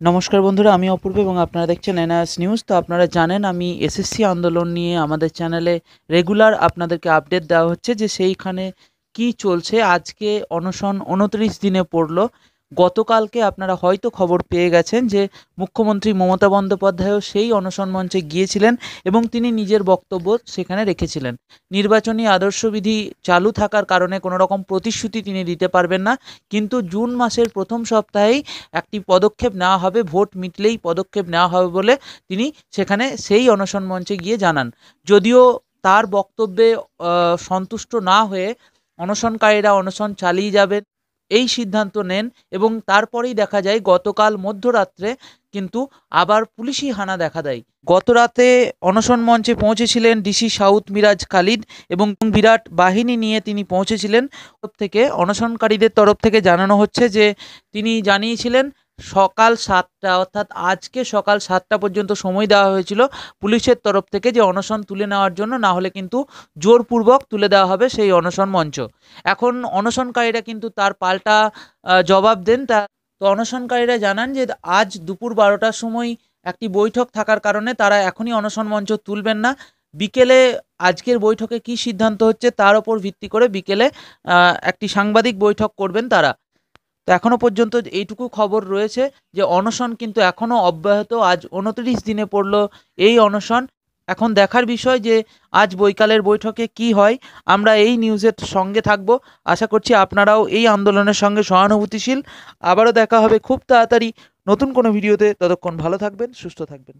নমস্কার বন্ধুরা, আমি অপূর্ব এবং আপনারা দেখছেন এনআইএস নিউজ তো আপনারা জানেন, আমি এসএসসি আন্দোলন নিয়ে আমাদের চ্যানেলে রেগুলার আপনাদেরকে আপডেট দেওয়া হচ্ছে যে সেইখানে কি চলছে। আজকে অনশন উনত্রিশ দিনে পড়ল। গতকালকে আপনারা হয়তো খবর পেয়ে গেছেন যে মুখ্যমন্ত্রী মমতা বন্দ্যোপাধ্যায়ও সেই অনশন মঞ্চে গিয়েছিলেন এবং তিনি নিজের বক্তব্য সেখানে রেখেছিলেন। নির্বাচনী আদর্শবিধি চালু থাকার কারণে কোনো রকম প্রতিশ্রুতি তিনি দিতে পারবেন না, কিন্তু জুন মাসের প্রথম সপ্তাহেই একটি পদক্ষেপ নেওয়া হবে, ভোট মিটলেই পদক্ষেপ নেওয়া হবে বলে তিনি সেখানে সেই অনশন মঞ্চে গিয়ে জানান। যদিও তার বক্তব্যে সন্তুষ্ট না হয়ে অনশনকারীরা অনশন চালিয়ে যাবেন এই সিদ্ধান্ত নেন এবং তারপরেই দেখা যায় গতকাল মধ্যরাত্রে কিন্তু আবার পুলিশি হানা দেখা দেয়। গতরাতে অনশন মঞ্চে পৌঁছেছিলেন ডিসি সাউথ মিরাজ খালিদ এবং বিরাট বাহিনী নিয়ে তিনি পৌঁছেছিলেন। থেকে অনশনকারীদের তরফ থেকে জানানো হচ্ছে যে তিনি জানিয়েছিলেন সকাল সাতটা, অর্থাৎ আজকে সকাল সাতটা পর্যন্ত সময় দেওয়া হয়েছিল পুলিশের তরফ থেকে যে অনশন তুলে নেওয়ার জন্য, না হলে কিন্তু জোরপূর্বক তুলে দেওয়া হবে সেই অনশন মঞ্চ। এখন অনশনকারীরা কিন্তু তার পাল্টা জবাব দেন। তা, তো অনশনকারীরা জানান যে আজ দুপুর বারোটার সময় একটি বৈঠক থাকার কারণে তারা এখনই অনশন মঞ্চ তুলবেন না। বিকেলে আজকের বৈঠকে কি সিদ্ধান্ত হচ্ছে তার ওপর ভিত্তি করে বিকেলে একটি সাংবাদিক বৈঠক করবেন তারা। তো এখনও পর্যন্ত এইটুকু খবর রয়েছে যে অনশন কিন্তু এখনও অব্যাহত। আজ উনত্রিশ দিনে পড়ল এই অনশন। এখন দেখার বিষয় যে আজ বৈকালের বৈঠকে কি হয়, আমরা এই নিউজের সঙ্গে থাকব। আশা করছি আপনারাও এই আন্দোলনের সঙ্গে সহানুভূতিশীল। আবারও দেখা হবে খুব তাড়াতাড়ি নতুন কোনো ভিডিওতে। ততক্ষণ ভালো থাকবেন, সুস্থ থাকবেন।